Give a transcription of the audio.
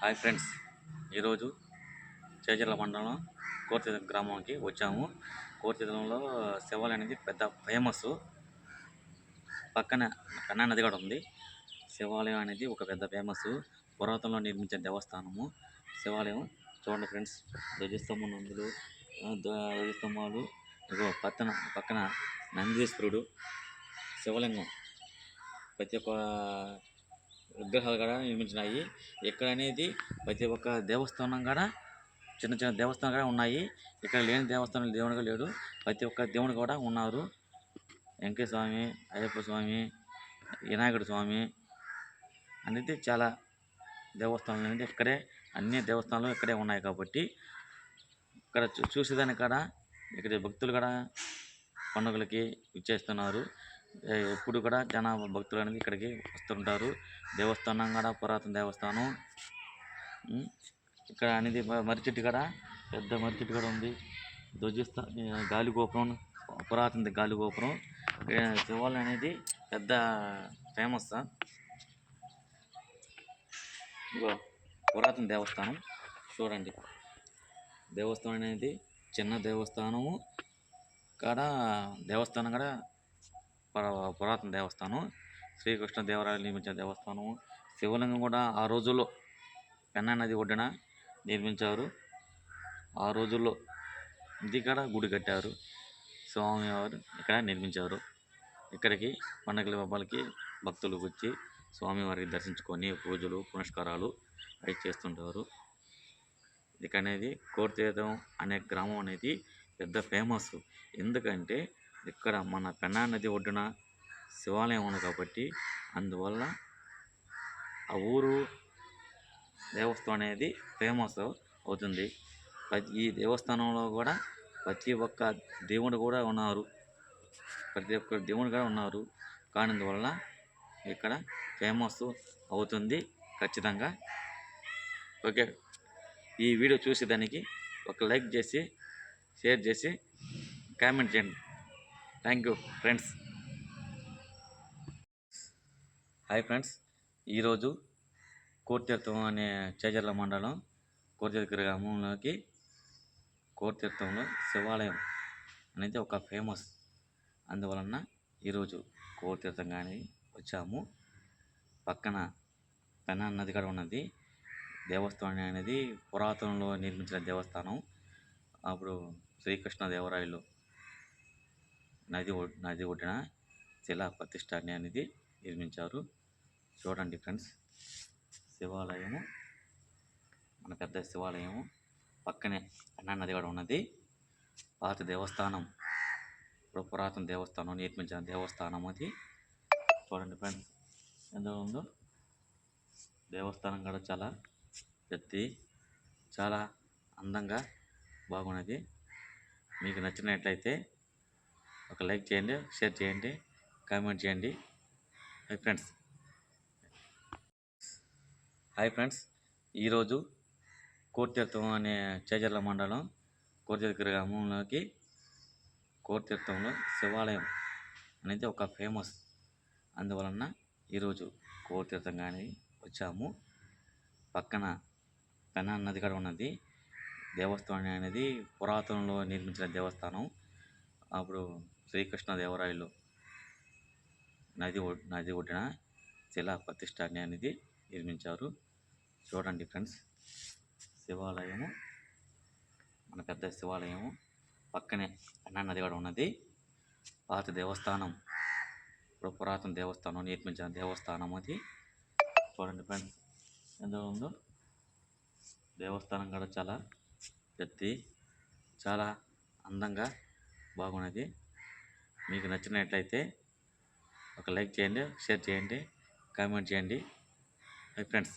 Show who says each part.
Speaker 1: Hi friends. ఈరోజు చేజర్ల మండలం కోర్తిదం గ్రామానికి వచ్చాము. కోర్తిదంలో శివాలయం అనేది పెద్ద ఫేమస్ పక్కన కన్నా నది కూడా ఉంది. శివాలయం అనేది ఒక పెద్ద ఫేమస్ పురాతనలో నిర్మించిన దేవస్థానము. శివాలయం చూడండి ఫ్రెండ్స్. ధ్వజస్తంభం నందులు ధ్వజస్తంభాలు. ఇగో పక్కన పక్కన నందీశ్వరుడు శివలింగం. ప్రతి ఒక్క విగ్రహాలు కూడా నిర్మించినాయి. ఇక్కడ అనేది ప్రతి ఒక్క దేవస్థానం కూడా చిన్న చిన్న దేవస్థానం కూడా ఉన్నాయి. ఇక్కడ లేని దేవస్థానం దేవుడు లేడు. ప్రతి ఒక్క దేవుడు కూడా ఉన్నారు. వెంకటేశ్వర స్వామి అయ్యప్ప స్వామి వినాయకుడు స్వామి అనేది చాలా దేవస్థానాలు అనేది ఇక్కడే అన్ని దేవస్థానాలు ఇక్కడే ఉన్నాయి కాబట్టి ఇక్కడ చూ- చూసేదానికి కూడా ఇక్కడ భక్తులు కూడా పండుగలకి ఇచ్చేస్తున్నారు ఎప్పుడు కూడా జనాభా భక్తులు అనేది ఇక్కడికి వస్తుంటారు. దేవస్థానం కూడా పురాతన దేవస్థానం. ఇక్కడ అనేది మర్రిచెట్టు మర్రి చెట్టు కూడా పెద్ద మర్రి చెట్టు కూడా ఉంది. ధ్వజస్థ గాలిగోపురం పురాతన గాలిగోపురం శివాలయం అనేది పెద్ద ఫేమస్. ఇగో పురాతన దేవస్థానం. చూడండి. దేవస్థానం అనేది చిన్న దేవస్థానము. కాడ దేవస్థానం కూడా పురాతన దేవస్థానం శ్రీకృష్ణ దేవరాయలు నిర్మించిన దేవస్థానం శివలింగం కూడా ఆ రోజుల్లో పెన్నా నది ఒడ్డున నిర్మించారు. ఆ రోజుల్లో ఇది కూడా గుడి కట్టారు. స్వామివారు ఇక్కడ నిర్మించారు. ఇక్కడికి పండగల పబ్బాలకి భక్తులు వచ్చి స్వామివారికి దర్శించుకొని పూజలు పునస్కారాలు అవి చేస్తుంటారు. ఇక అనేది కోర్తీర్థం అనే గ్రామం అనేది పెద్ద ఫేమస్ ఎందుకంటే ఇక్కడ మన పెన్నా నది ఒడ్డున శివాలయం ఉంది కాబట్టి అందువల్ల ఆ ఊరు దేవస్థానం అనేది ఫేమస్ అవుతుంది. ప్రతి ఈ దేవస్థానంలో కూడా ప్రతి ఒక్క దేవుడు కూడా ఉన్నారు. ప్రతి ఒక్క దేవుడు కూడా ఉన్నారు. కానందువల్ల ఇక్కడ ఫేమస్ అవుతుంది ఖచ్చితంగా. ఓకే. ఈ వీడియో చూసేదానికి ఒక లైక్ చేసి షేర్ చేసి కామెంట్ చేయండి. Thank you friends. Hi friends. ఈరోజు కోర్తీర్థం అనే చేజర్ల మండలం కోర్తీర్థ గ్రామంలోకి కోర్తీర్థంలో శివాలయం అనేది ఒక ఫేమస్. అందువలన ఈరోజు కోర్తీర్థం కానీ వచ్చాము. పక్కన పెనా నది కూడా ఉన్నది. దేవస్థానం అనేది పురాతనంలో నిర్మించిన దేవస్థానం. అప్పుడు శ్రీకృష్ణ దేవరాయలు నది ఒడ్ నది ఒడ్డున శిలా ప్రతిష్టాన్ని అనేది నిర్మించారు. చూడండి ఫ్రెండ్స్ శివాలయము మన పెద్ద శివాలయము పక్కనే అన్నా నది కూడా ఉన్నది. పాత దేవస్థానం ఇప్పుడు పురాతన దేవస్థానం నిర్మించిన దేవస్థానం అది. చూడండి ఫ్రెండ్స్ ఎంత ఉందో. దేవస్థానం కూడా చాలా పెద్ద చాలా అందంగా బాగున్నది. మీకు నచ్చినట్లయితే ఒక లైక్ చేయండి షేర్ చేయండి కామెంట్ చేయండి. హాయ్ ఫ్రెండ్స్ హాయ్ ఫ్రెండ్స్ ఈరోజు కోర్తీర్థం అనే చేజర్ల మండలం కోర్తీర్థ గ్రామంలోకి కోర్తీర్థంలో శివాలయం అనేది ఒక ఫేమస్. అందువలన ఈరోజు కోర్తీర్థం కానీ వచ్చాము. పక్కన పెనా నది కూడా ఉన్నది. దేవస్థానం అనేది పురాతనంలో నిర్మించిన దేవస్థానం. అప్పుడు శ్రీకృష్ణ దేవరాయలు నది ఒడ్ నది ఒడ్డున శిలా ప్రతిష్టాన్ని అనేది నిర్మించారు. చూడండి ఫ్రెండ్స్ శివాలయము మన పెద్ద శివాలయము పక్కనే అన్నా నది కూడా ఉన్నది. పాత దేవస్థానం ఇప్పుడు పురాతన దేవస్థానం నిర్మించిన దేవస్థానం అది. చూడండి ఫ్రెండ్స్ ఎంత ఉందో. దేవస్థానం కూడా చాలా పెద్ద చాలా అందంగా బాగున్నది. మీకు నచ్చినట్లయితే ఒక లైక్ చేయండి షేర్ చేయండి కామెంట్ చేయండి. Hi friends